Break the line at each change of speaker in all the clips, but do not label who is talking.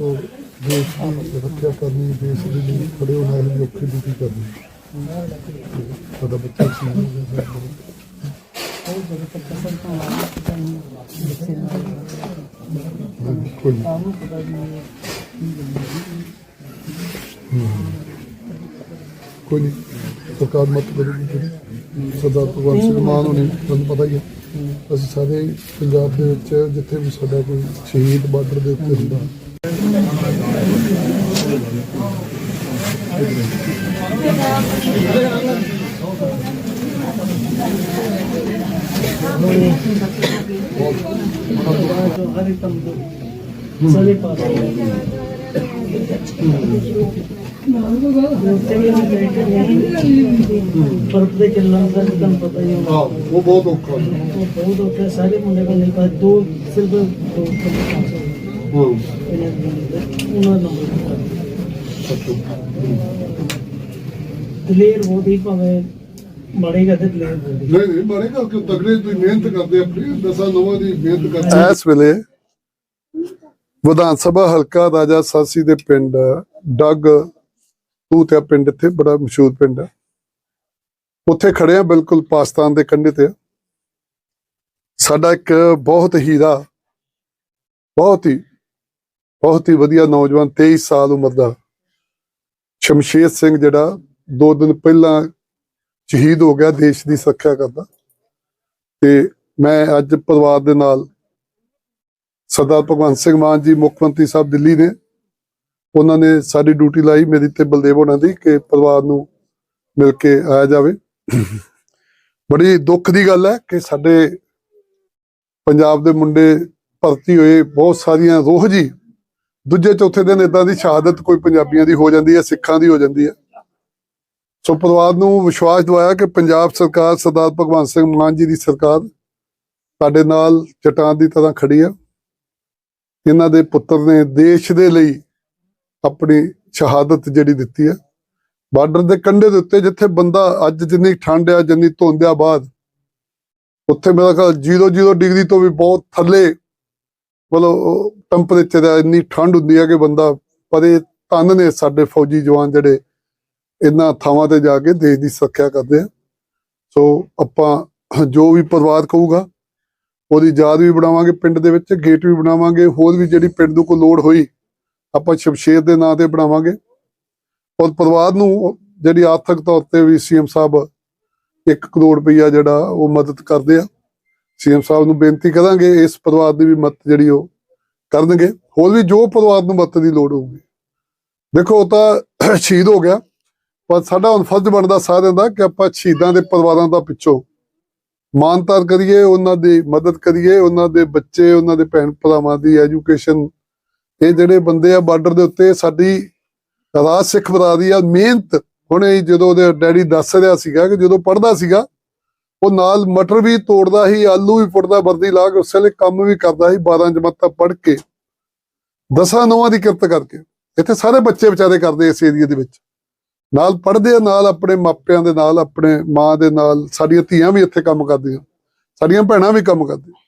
ਉਹ ਦੇਸ਼ ਦੀ ਰੱਖਿਆ ਕਰਨੀ ਦੇਸ਼ ਦੇ ਲਈ ਖੜੇ ਹੋਣਾ ਹੈ ਵੀ ਔਖੀ ਡਿਊਟੀ ਕਰਨੀ ਸਾਡਾ ਬੱਚਾ ਸੀ ਕੋਈ ਨਹੀਂ। ਕੋਈ ਨਹੀਂ ਸਰਕਾਰ ਮਤ ਕਰੇਗੀ ਜਿਹੜੀ ਸਰਦਾਰ ਭਗਵੰਤ ਸਿੰਘ ਮਾਨ ਹੋਣੀ, ਤੁਹਾਨੂੰ ਪਤਾ ਹੀ ਹੈ। ਅਸੀਂ ਸਾਰੇ ਪੰਜਾਬ ਦੇ ਵਿੱਚ ਜਿੱਥੇ ਵੀ ਸਾਡਾ ਕੋਈ ਸ਼ਹੀਦ ਬਾਰਡਰ ਦੇ ਉੱਤੇ ਹੁੰਦਾ।
ਸਾਰੇ ਪਾਸੇ ਫ਼ਰਕ ਦੇ ਚੱਲਣ ਦਾ ਤੁਹਾਨੂੰ ਪਤਾ ਹੀ ਹੋਣਾ।
ਹਾਂ ਉਹ ਬਹੁਤ ਔਖਾ ਹੈ
ਉਹ ਬਹੁਤ ਔਖਾ ਸਾਰੇ ਮੁੰਡੇ ਕੋਲ ਨਹੀਂ ਪਾਸ ਦੋ ਸਿਰਫ ਦੋ ਪਾਸ ਹੋਏ
ਹਾਂ।
ਇਹਨਾਂ ਦੇ ਉਹਨਾਂ ਦਾ ਨੰਬਰ ਕਲੀਅਰ ਬਹੁਤ ਹੀ ਭਾਵੇਂ ਮਾੜੇ ਕਰਦੇ ਕਲੀਅਰ ਬੋਲਦੇ
ਨਹੀਂ ਨਹੀਂ ਮਾਰੇ ਕਰਕੇ ਤਗੜੇ ਤੁਸੀਂ ਮਿਹਨਤ ਕਰਦੇ ਆਪਣੀ ਦਸਾਂ ਨੌਵਾਂ ਦੀ ਮਿਹਨਤ ਕਰਦੇ ਇਸ ਵੇਲੇ ਵਿਧਾਨ ਸਭਾ ਹਲਕਾ ਰਾਜਾ ਸਾਸੀ ਦੇ ਪਿੰਡ ਡੱਗ ਤੂਤਿਆ ਪਿੰਡ ਇੱਥੇ, ਬੜਾ ਮਸ਼ਹੂਰ ਪਿੰਡ ਹੈ ਉੱਥੇ ਖੜੇ ਆ ਬਿਲਕੁਲ ਪਾਕਿਸਤਾਨ ਦੇ ਕੰਢੇ ਤੇ ਸਾਡਾ ਇੱਕ ਬਹੁਤ ਹੀਰਾ ਬਹੁਤ ਹੀ ਬਹੁਤ ਹੀ ਵਧੀਆ ਨੌਜਵਾਨ 23 ਸਾਲ ਉਮਰ ਦਾ ਸ਼ਮਸ਼ੇਰ ਸਿੰਘ ਜਿਹੜਾ ਦੋ ਦਿਨ ਪਹਿਲਾਂ ਸ਼ਹੀਦ ਹੋ ਗਿਆ, ਦੇਸ਼ ਦੀ ਸੁਰੱਖਿਆ ਕਰਦਾ। ਤੇ ਮੈਂ ਅੱਜ ਪਰਿਵਾਰ ਦੇ ਨਾਲ ਸਰਦਾਰ ਭਗਵੰਤ ਸਿੰਘ ਮਾਨ ਜੀ, ਮੁੱਖ ਮੰਤਰੀ ਸਾਹਿਬ ਦਿੱਲੀ ਨੇ ਉਹਨਾਂ ਨੇ ਸਾਡੀ ਡਿਊਟੀ ਲਾਈ ਮੇਰੀ ਤੇ ਬਲਦੇਵ ਹੋਣਾ ਦੀ ਕਿ ਪਰਿਵਾਰ ਨੂੰ ਮਿਲ ਕੇ ਆਇਆ ਜਾਵੇ। ਬੜੀ ਦੁੱਖ ਦੀ ਗੱਲ ਹੈ ਕਿ ਸਾਡੇ ਪੰਜਾਬ ਦੇ ਮੁੰਡੇ ਭਰਤੀ ਹੋਏ ਬਹੁਤ ਸਾਰੀਆਂ ਰੋਹ ਜੀ। ਦੂਜੇ ਚੌਥੇ ਦਿਨ ਇਦਾਂ ਦੀ ਸ਼ਹਾਦਤ ਕੋਈ ਪੰਜਾਬੀਆਂ ਦੀ ਹੋ ਜਾਂਦੀ ਹੈ, ਸਿੱਖਾਂ ਦੀ ਹੋ ਜਾਂਦੀ ਹੈ। ਸੋ ਪਰਿਵਾਰ ਨੂੰ ਵਿਸ਼ਵਾਸ ਦਿਵਾਇਆ ਕਿ ਪੰਜਾਬ ਸਰਕਾਰ ਸਰਦਾਰ ਭਗਵੰਤ ਸਿੰਘ ਮਾਨ ਜੀ ਦੀ ਸਰਕਾਰ ਸਾਡੇ ਨਾਲ ਚਟਾਨ ਦੀ ਤਰ੍ਹਾਂ ਖੜੀ ਆ ਇਹਨਾਂ ਦੇ ਪੁੱਤਰ ਨੇ ਦੇਸ਼ ਦੇ ਲਈ ਆਪਣੀ ਸ਼ਹਾਦਤ ਜਿਹੜੀ ਦਿੱਤੀ ਹੈ। ਬਾਰਡਰ ਦੇ ਕੰਢੇ ਦੇ ਉੱਤੇ ਜਿੱਥੇ ਬੰਦਾ ਅੱਜ ਜਿੰਨੀ ਠੰਡ ਆ, ਜਿੰਨੀ ਧੁੰਦ ਆ ਬਾਅਦ, ਉੱਥੇ ਮੇਰਾ ਖਿਆਲ 0-0 ਡਿਗਰੀ ਤੋਂ ਵੀ ਬਹੁਤ ਥੱਲੇ ਮਤਲਬ ਟੈਂਪਰੇਚਰ ਆ, ਇੰਨੀ ਠੰਡ ਹੁੰਦੀ ਹੈ ਕਿ ਬੰਦਾ ਪਰ ਇਹ ਤਨ ਨੇ ਸਾਡੇ ਫੌਜੀ ਜਵਾਨ ਜਿਹੜੇ ਇਹਨਾਂ ਥਾਵਾਂ ਤੇ ਜਾ ਕੇ ਦੇਸ਼ ਦੀ ਸੁਰੱਖਿਆ ਕਰਦੇ ਆ। ਸੋ ਆਪਾਂ ਜੋ ਵੀ ਪਰਿਵਾਰ ਕਹੂਗਾ, ਉਹਦੀ ਯਾਦ ਵੀ ਬਣਾਵਾਂਗੇ, ਪਿੰਡ ਦੇ ਵਿੱਚ ਗੇਟ ਵੀ ਬਣਾਵਾਂਗੇ, ਹੋਰ ਵੀ ਜਿਹੜੀ ਪਿੰਡ ਨੂੰ ਕੋਈ ਲੋੜ ਹੋਈ ਆਪਾਂ ਸ਼ਮਸ਼ੇਰ ਦੇ ਨਾਂ ਤੇ ਬਣਾਵਾਂਗੇ। ਔਰ ਪਰਿਵਾਰ ਨੂੰ ਜਿਹੜੀ ਆਰਥਿਕ ਤੌਰ ਤੇ ਵੀ ਸੀਐਮ ਸਾਹਿਬ 1 ਕਰੋੜ ਰੁਪਈਆ ਜਿਹੜਾ ਉਹ ਮਦਦ ਕਰਦੇ ਆ। ਸੀਐਮ ਸਾਹਿਬ ਨੂੰ ਬੇਨਤੀ ਕਰਾਂਗੇ ਇਸ ਪਰਿਵਾਰ ਦੀ ਵੀ ਮਦਦ ਜਿਹੜੀ ਉਹ ਕਰਨਗੇ। ਹੋਰ ਵੀ ਜੋ ਪਰਿਵਾਰ ਨੂੰ ਮਦਦ ਦੀ ਲੋੜ ਹੋਊਗੀ। ਦੇਖੋ ਉਹ ਤਾਂ ਸ਼ਹੀਦ ਹੋ ਗਿਆ। ਪਰ ਸਾਡਾ ਹੁਣ ਫਰਜ਼ ਬਣਦਾ ਸਾਰਿਆਂ ਦਾ ਕਿ ਆਪਾਂ ਸ਼ਹੀਦਾਂ ਦੇ ਪਰਿਵਾਰਾਂ ਦਾ ਪਿੱਛੋਂ ਮਾਨਤਾਰ ਕਰੀਏ, ਉਹਨਾਂ ਦੀ ਮਦਦ ਕਰੀਏ, ਉਹਨਾਂ ਦੇ ਬੱਚੇ, ਉਹਨਾਂ ਦੇ ਭੈਣ ਭਰਾਵਾਂ ਦੀ ਐਜੂਕੇਸ਼ਨ ਇਹ ਜਿਹੜੇ ਬੰਦੇ ਆ ਬਾਰਡਰ ਦੇ ਉੱਤੇ ਸਾਡੀ ਰਾਜ ਸਿੱਖ ਬਰਾਦਰੀ ਆ, ਮਿਹਨਤ। ਹੁਣੇ ਜਦੋਂ ਉਹਦੇ ਡੈਡੀ ਦੱਸ ਰਿਹਾ ਸੀਗਾ ਕਿ ਜਦੋਂ ਪੜਦਾ ਸੀਗਾ, ਉਹ ਨਾਲ ਮਟਰ ਵੀ ਤੋੜਦਾ ਸੀ, ਆਲੂ ਵੀ ਫੁੱਟਦਾ ਵਰਦੀ ਲਾ ਕੇ ਉਸ ਵੇਲੇ ਕੰਮ ਵੀ ਕਰਦਾ ਸੀ 12 ਜਮਾਤਾਂ ਪੜ੍ਹ ਕੇ। ਦਸਾਂ ਨੌਵਾਂ ਦੀ ਕਿਰਤ ਕਰਕੇ। ਇੱਥੇ ਸਾਰੇ ਬੱਚੇ ਵਿਚਾਰੇ ਕਰਦੇ ਇਸ ਏਰੀਆ ਦੇ ਵਿੱਚ। ਨਾਲ ਪੜ੍ਹਦੇ ਆ, ਨਾਲ ਆਪਣੇ ਮਾਪਿਆਂ ਦੇ ਨਾਲ, ਆਪਣੇ ਮਾਂ ਦੇ ਨਾਲ, ਸਾਡੀਆਂ ਧੀਆਂ ਵੀ ਇੱਥੇ ਕੰਮ ਕਰਦੀਆਂ। ਸਾਡੀਆਂ ਭੈਣਾਂ ਵੀ ਕੰਮ ਕਰਦੀਆਂ।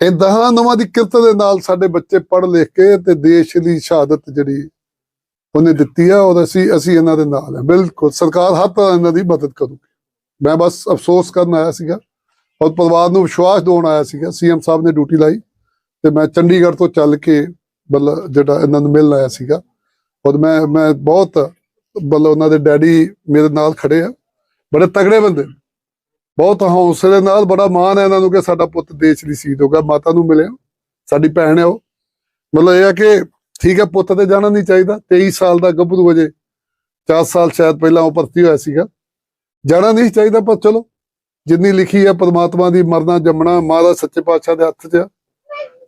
ਇਹ ਦਹਾਂ ਨਵਾਂ ਦੀ ਕਿਰਤ ਦੇ ਨਾਲ ਸਾਡੇ ਬੱਚੇ ਪੜ੍ਹ ਲਿਖ ਕੇ ਤੇ ਦੇਸ਼ ਲਈ ਸ਼ਹਾਦਤ ਜਿਹੜੀ ਉਹਨੇ ਦਿੱਤੀ ਆ, ਔਰ ਅਸੀਂ ਅਸੀਂ ਇਹਨਾਂ ਦੇ ਨਾਲ ਆ। ਬਿਲਕੁਲ, ਸਰਕਾਰ ਹਰ ਤਰ੍ਹਾਂ ਇਹਨਾਂ ਦੀ ਮਦਦ ਕਰੂਗੀ। ਮੈਂ ਬਸ ਅਫਸੋਸ ਕਰਨ ਆਇਆ ਸੀਗਾ, ਔਰ ਪਰਿਵਾਰ ਨੂੰ ਵਿਸ਼ਵਾਸ ਦਿਵਾਉਣ ਆਇਆ ਸੀਗਾ। ਸੀਐਮ ਸਾਹਿਬ ਨੇ ਡਿਊਟੀ ਲਾਈ ਤੇ ਮੈਂ ਚੰਡੀਗੜ੍ਹ ਤੋਂ ਚੱਲ ਕੇ ਮਤਲਬ ਜਿਹੜਾ ਇਹਨਾਂ ਨੂੰ ਮਿਲਣ ਆਇਆ ਸੀਗਾ। ਔਰ ਮੈਂ ਮੈਂ ਬਹੁਤ ਮਤਲਬ ਉਹਨਾਂ ਦੇ ਡੈਡੀ ਮੇਰੇ ਨਾਲ ਖੜੇ ਆ। ਬੜੇ ਤਗੜੇ ਬੰਦੇ। ਨੇ। ਬਹੁਤ ਹੌਸਲੇ ਨਾਲ ਬੜਾ ਮਾਣ ਹੈ ਇਹਨਾਂ ਨੂੰ ਕਿ ਸਾਡਾ ਪੁੱਤ ਦੇਸ਼ ਦੀ ਸੀਤ ਹੋ ਮਾਤਾ ਨੂੰ ਮਿਲਿਆ, ਸਾਡੀ ਭੈਣ ਹੈ ਉਹ। ਮਤਲਬ ਇਹ ਹੈ ਕਿ ਠੀਕ ਹੈ, ਪੁੱਤ ਤੇ ਜਾਣਾ ਨਹੀਂ ਚਾਹੀਦਾ 23 ਸਾਲ ਦਾ ਗੱਭਰੂ ਵਜੇ 4 ਸਾਲ ਸ਼ਾਇਦ ਪਹਿਲਾਂ ਉਹ ਭਰਤੀ ਹੋਇਆ ਸੀਗਾ। ਜਾਣਾ ਨਹੀਂ ਚਾਹੀਦਾ, ਪਰ ਚਲੋ, ਜਿੰਨੀ ਲਿਖੀ ਹੈ ਪਰਮਾਤਮਾ ਦੀ ਮਰਨਾ ਜੰਮਣਾ ਮਹਾਰਾਜ ਸੱਚੇ ਪਾਤਸ਼ਾਹ ਦੇ ਹੱਥ 'ਚ ਆ।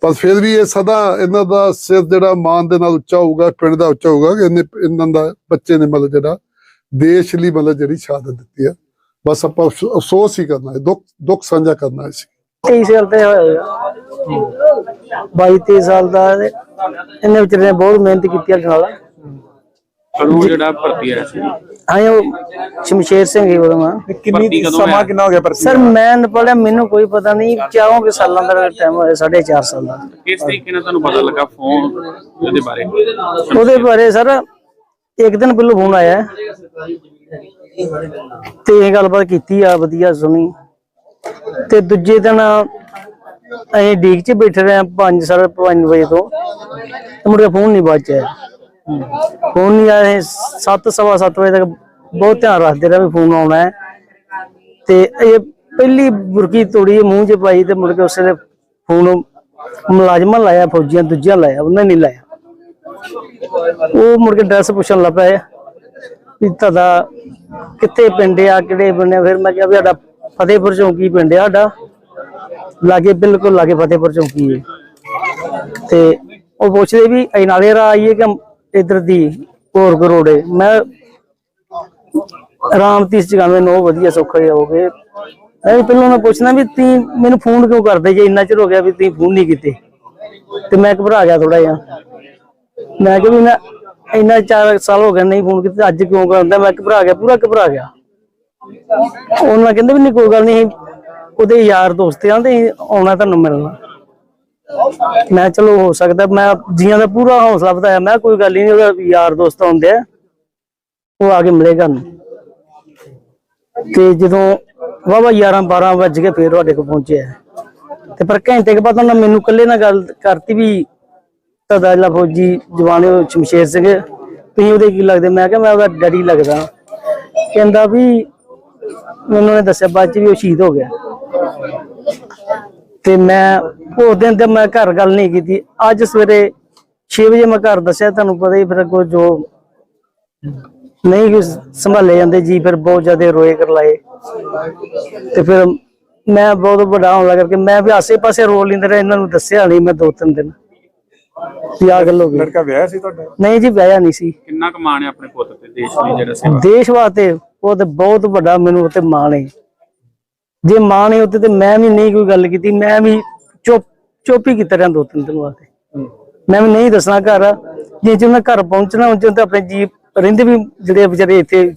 ਪਰ ਫਿਰ ਵੀ ਇਹ ਸਦਾ ਇਹਨਾਂ ਦਾ ਸਿਰ ਜਿਹੜਾ ਮਾਨ ਦੇ ਨਾਲ ਉੱਚਾ ਹੋਊਗਾ, ਪਿੰਡ ਦਾ ਉੱਚਾ ਹੋਊਗਾ, ਕਿ ਇਹਨੇ ਇਹਨਾਂ ਦਾ ਬੱਚੇ ਨੇ ਮਤਲਬ ਜਿਹੜਾ ਦੇਸ਼ ਲਈ ਮਤਲਬ ਜਿਹੜੀ ਸ਼ਹਾਦਤ ਦਿੱਤੀ ਆ। ਬਸ ਆਪਾਂ ਅਫਸੋ- ਅਫਸੋਸ ਹੀ ਕਰਨਾ ਹੈ ਦੁੱਖ ਦੁੱਖ ਸਾਂਝਾ ਕਰਨਾ ਹੈ ਸੀ
23 ਸਾਲ ਤੇ ਹੋਇਆ 22 23 ਸਾਲ ਦਾ ਇਹਨੇ ਵਿਚਾਰੇ ਨੇ ਬਹੁਤ ਮਿਹਨਤ ਕੀਤੀ ਆ ਨਾਲ।
ਅਨੂ ਜਿਹੜਾ ਭਰਤੀ ਆਇਆ ਸੀ। ਹਾਂ ਉਹ ਸ਼ਮਸ਼ੇਰ ਸਿੰਘ ਹੀ ਉਹਦਾ
ਕਿੰਨੀ ਸਮਾਂ ਕਿੰਨਾ ਹੋ ਗਿਆ ਭਰਤੀ
ਸਰ ਮੈਂ ਨ ਪੜਿਆ ਮੈਨੂੰ ਕੋਈ ਪਤਾ ਨਹੀਂ ਚਾਹੋਂ ਕਿ ਸਾਲਾਂ ਦਾ ਟਾਈਮ ਹੋਇਆ 4.5 ਸਾਲ ਦਾ।
ਕਿਸ ਤਰੀਕੇ ਨਾਲ ਤੁਹਾਨੂੰ ਪਤਾ ਲੱਗਾ ਫੋਨ ਉਹਦੇ ਬਾਰੇ?
ਉਹਦੇ ਬਾਰੇ ਸਰ ਇੱਕ ਦਿਨ ਪਹਿਲਾਂ ਫੋਨ ਆਇਆ। ਤੇ ਇਹ ਗੱਲਬਾਤ ਕੀਤੀ ਆ, ਵਧੀਆ ਸੁਣੀ। ਤੇ ਦੂਜੇ ਦਿਨ ਅਸੀਂ ਡੀਕ 'ਚ ਬੈਠੇ ਰਹੇ 5 ਸਾਢੇ ਵਜੇ ਤੋਂ। ਤੇ ਮੁੜ ਕੇ ਫੋਨ ਨਹੀਂ ਬਾਜਿਆ ਫੋਨ ਨਹੀਂ ਆਇਆ 7 ਸਵਾ ਸੱਤ ਵਜੇ ਤੱਕ ਬਹੁਤ ਧਿਆਨ ਰੱਖਦੇ ਰਹੇ ਵੀ ਫੋਨ ਆਉਣਾ ਹੈ। ਤੇ ਇਹ ਪਹਿਲੀ ਬੁਰਕੀ ਤੋੜੀ ਮੂੰਹ 'ਚ ਪਾਈ ਤੇ ਮੁੜ ਕੇ ਉਸੇ ਨੇ ਫੋਨ ਮੁਲਾਜ਼ਮਾਂ ਲਾਇਆ, ਫੌਜੀਆਂ ਦੂਜਿਆਂ ਲਾਇਆ, ਉਹਨੇ ਨਹੀਂ ਲਾਇਆ। ਉਹ ਮੁੜ ਕੇ ਐਡਰੈਸ ਪੁੱਛਣ ਲੱਗ ਪਿਆ ਵੀ ਤੁਹਾਡਾ ਕਿੱਥੇ ਪਿੰਡ ਆ, ਕਿਹੜੇ ਪਿੰਡ ਆ? ਫਿਰ ਮੈਂ ਕਿਹਾ ਵੀ ਸਾਡਾ ਫਤਿਹਪੁਰ ਚੌਂਕੀ ਪਿੰਡ ਆ ਸਾਡਾ। ਲਾਗੇ ਬਿਲਕੁਲ ਲਾਗੇ ਫਤਿਹਪੁਰ ਚੌਂਕੀ ਹੈ ਤੇ ਉਹ ਪੁੱਛਦੇ ਵੀ ਇਹ ਨਾਲੇ ਆਈਏ ਕਿ ਇਧਰ ਦੀ ਹੋਰ ਕੋ ਮੈਂ ਆਰਾਮ ਤੀਸ ਜਗਾਵੇਂ ਨੋ ਵਧੀਆ ਸੌਖਾ ਹੀ ਹੋਗੇ ਮੈਂ ਪਹਿਲਾਂ ਮੈਂ ਪੁੱਛਣਾ ਵੀ ਤੀ ਮੈਨੂੰ ਫੋਨ ਕਿਉਂ ਕਰਦੇ ਜੇ? ਇੰਨਾ ਚਿਰ ਹੋ ਗਿਆ ਵੀ ਤੀ ਫੋਨ ਨਹੀਂ ਕੀਤੇ। ਤੇ ਮੈਂ ਘਬਰਾ ਗਿਆ ਥੋੜਾ ਜਿਹਾ। ਮੈਂ ਕਿਹਾ ਵੀ ਮੈਂ ਇੰਨਾ ਚਾਰ ਸਾਲ ਹੋ ਗਏ ਨਹੀਂ ਫੋਨ ਕੀਤਾ, ਅੱਜ ਕਿਉਂ ਕਰਦਾ ਮੈਂ ਘਬਰਾ ਗਿਆ, ਪੂਰਾ ਘਬਰਾ ਗਿਆ। ਉਹਨਾਂ ਕਹਿੰਦੇ ਵੀ ਨਹੀਂ, ਕੋਈ ਗੱਲ ਨਹੀਂ, ਉਹਦੇ ਯਾਰ ਦੋਸਤ ਆ ਆਉਣਾ ਤੁਹਾਨੂੰ ਮਿਲਣਾ। ਮੈਂ ਚਲੋ, ਹੋ ਸਕਦਾ, ਮੈਂ ਜੀਆਂ ਦਾ ਪੂਰਾ ਹੌਸਲਾ ਵਧਾਇਆ। ਮੈਂ ਕਿਹਾ ਕੋਈ ਗੱਲ ਹੀ ਨਹੀਂ, ਉਹਦਾ ਯਾਰ ਦੋਸਤ ਆਉਂਦੇ ਆ, ਉਹ ਆ ਕੇ ਮਿਲੇਗਾ ਨੂੰ ਤੇ ਜਦੋਂ ਵਾਵਾ 11 12 ਵੱਜ ਕੇ ਫੇਰ ਤੁਹਾਡੇ ਕੋਲ ਪਹੁੰਚਿਆ। ਤੇ ਪਰ ਘੰਟੇ ਕੇ ਬਾਅਦ ਉਹਨਾਂ ਮੈਨੂੰ ਇਕੱਲੇ ਨਾਲ ਗੱਲ ਕਰਤੀ ਵੀ ਤੁਹਾਡਾ ਜਿਹੜਾ ਫੌਜੀ ਜਵਾਨ ਹੈ ਉਹ ਸ਼ਮਸ਼ੇਰ ਸਿੰਘ ਤੁਸੀਂ ਉਹਦੇ ਕੀ ਲੱਗਦੇ? ਮੈਂ ਕਿਹਾ, ਮੈਂ ਉਹਦਾ ਡੈਡੀ ਲੱਗਦਾ। ਕਹਿੰਦਾ ਵੀ ਮੈਨੂੰ ਨੇ ਦੱਸਿਆ ਬਾਅਦ ਚ ਵੀ ਉਹ ਸ਼ਹੀਦ ਹੋ ਗਿਆ। ਤੇ ਮੈਂ ਉਸ ਦਿਨ ਤੇ ਮੈਂ ਘਰ ਗੱਲ ਨਹੀਂ ਕੀਤੀ। ਅੱਜ ਸਵੇਰੇ 6 ਵਜੇ ਮੈਂ ਘਰ ਦੱਸਿਆ, ਤੁਹਾਨੂੰ ਪਤਾ ਹੀ ਫਿਰ ਅੱਗੋਂ ਜੋ ਨਹੀਂ ਸੰਭਾਲੇ ਜਾਂਦੇ ਜੀ, ਫਿਰ ਬਹੁਤ ਜ਼ਿਆਦਾ ਰੋਏ ਕਰ ਲਾਏ ਤੇ ਫਿਰ ਮੈਂ ਬਹੁਤ ਵੱਡਾ ਹੋਣ ਲੱਗਾ ਕਿ ਮੈਂ ਵੀ ਆਸੇ-ਪਾਸੇ ਰੋ ਲੈਂਦੇ ਰਹੇ, ਇਹਨਾਂ ਨੂੰ ਦੱਸਿਆ ਨਹੀਂ ਮੈਂ ਦੋ ਤਿੰਨ ਦਿਨ। ਵੀ ਆ ਗੱਲ ਹੋ ਗਈ
ਲੜਕਾ ਵਿਆਹ ਸੀ ਤੁਹਾਡਾ?
ਨਹੀਂ ਜੀ ਵਿਆਹਿਆ ਨਹੀਂ ਸੀ।
ਕਿੰਨਾ ਕਮਾਣ ਹੈ ਆਪਣੇ ਪੁੱਤ ਤੇ ਦੇਸ਼ ਲਈ ਜਿਹੜਾ ਸੇਵਾ
ਦੇਸ਼ ਵਾਸਤੇ ਉਹ ਤੇ ਬਹੁਤ ਵੱਡਾ ਮੈਨੂੰ ਉੱਤੇ ਮਾਣ ਹੈ। ਜੇ ਮਾਣ ਹੈ ਉੱਤੇ ਤੇ ਮੈਂ ਵੀ ਨਹੀਂ ਕੋਈ ਗੱਲ ਕੀਤੀ ਮੈਂ ਵੀ ਚੁੱਪ ਚੁੱਪ ਹੀ ਕੀਤਾ ਰਿਹਾ ਦੋ ਤਿੰਨ ਦਿਨ ਵਾਸਤੇ। ਮੈਂ ਵੀ ਨਹੀਂ ਦੱਸਣਾ ਘਰ। ਜੇ ਜੇ ਮੈਂ ਘਰ ਪਹੁੰਚਣਾ ਉਹ ਤੇ ਆਪਣੇ ਜੀ ਰਹਿੰਦੇ ਵੀ ਜਿਹੜੇ ਵਿਚਾਰੇ ਇੱਥੇ